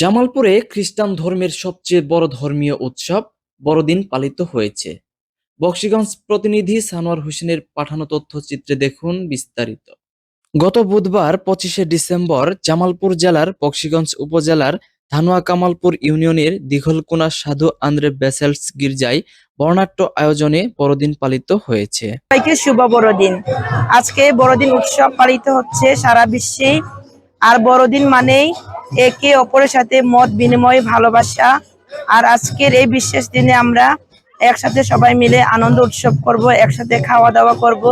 জামালপুরে খ্রিস্টান ধর্মের সবচেয়ে বড় ধর্মীয় উৎসব বড়দিন পালিত হয়েছে। বক্সিগঞ্জ প্রতিনিধি সানোয়ার হোসেনের পাঠানো তথ্যচিত্রে দেখুন বিস্তারিত। গত বুধবার পঁচিশে ডিসেম্বর জামালপুর জেলার বক্সিগঞ্জ উপজেলার ধানুয়া কামালপুর ইউনিয়নের দীঘলকোনা সাধু আন্দ্রে বেসেলস গির্জায় বর্ণাঢ্য আয়োজনে বড়দিন পালিত হয়েছে। শুভ বড়দিন। আজকে বড়দিন উৎসব পালিত হচ্ছে সারা বিশ্বে। আর বড়দিন মানেই একে অপরের সাথে মত বিনিময়, ভালোবাসা। আর আজকের এই বিশেষ দিনে আমরা একসাথে সবাই মিলে আনন্দ উৎসব করব, একসাথে খাওয়া দাওয়া করব।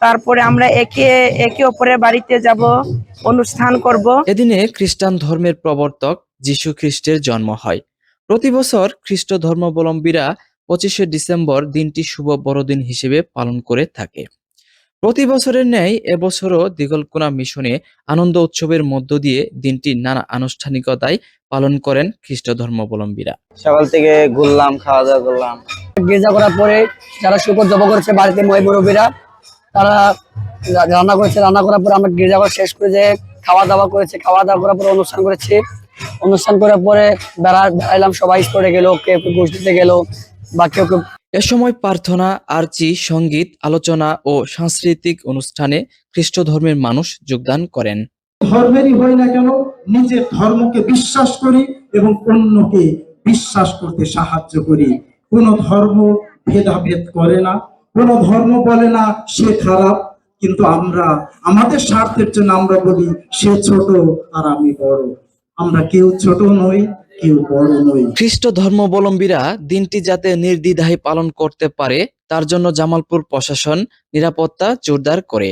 তারপরে আমরা একে একে অপরের বাড়িতে যাব, অনুষ্ঠান করব। এদিনে খ্রিস্টান ধর্মের প্রবর্তক যীশু খ্রিস্টের জন্ম হয়। প্রতি বছর খ্রিস্ট ধর্মাবলম্বীরা পঁচিশে ডিসেম্বর দিনটি শুভ বড়দিন হিসেবে পালন করে থাকে। প্রতি বছরের ন্যায় এবছরও দিগলকোনা মিশনে আনন্দ উৎসবের মধ্য দিয়ে দিনটি নানা আনুষ্ঠানিকতায় পালন করেন খ্রিস্ট ধর্মাবলম্বীরা সকাল থেকে ঘুরলাম খাওয়া দাওয়া করলাম। গির্জা করার পরে যারা শুকর জব করেছে বাড়িতে ময় মুরব্বীরা তারা রান্না করেছে। রান্না করার পরে আমরা গির্জা করা শেষ করে যে খাওয়া দাওয়া করেছে। খাওয়া দাওয়া করার পরে অনুষ্ঠান করেছি। অনুষ্ঠান করার পরে বেড়া বেড়াইলাম সবাই। স্টোরে গেল কেউ কেউ গোষ্ঠীতে গেল বা কেউ কেউ এ সময় প্রার্থনা, আরচি, সংগীত, আলোচনা ও সাংস্কৃতিক অনুষ্ঠানে খ্রিস্ট ধর্মের মানুষ যোগদান করেন। ধর্মেরই হই না কেন, নিজের ধর্মকে বিশ্বাস করি এবং অন্যকে বিশ্বাস করতে সাহায্য করি। কোন ধর্ম ভেদাভেদ করে না, কোন ধর্ম বলে না সে খারাপ, কিন্তু আমরা, আমাদের স্বার্থের জন্য আমরা বলি, সে ছোট আর আমি বড়। আমরা কেউ ছোট নই খ্রিস্ট ধর্মাবলম্বীরা দিনটি যাতে নির্দ্বিধায় পালন করতে পারে, তার জন্য জামালপুর প্রশাসন নিরাপত্তা জোরদার করে।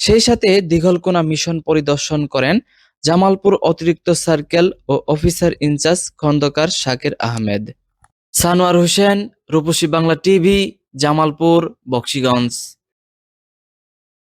সেই সাথে দীঘলকোনা মিশন পরিদর্শন করেন জামালপুর অতিরিক্ত circle O officer in charge Khandakar Shakir Ahmed. Sanowar Hossain, Rupashi Bangla TV, Jamalpur, Bakshiganj.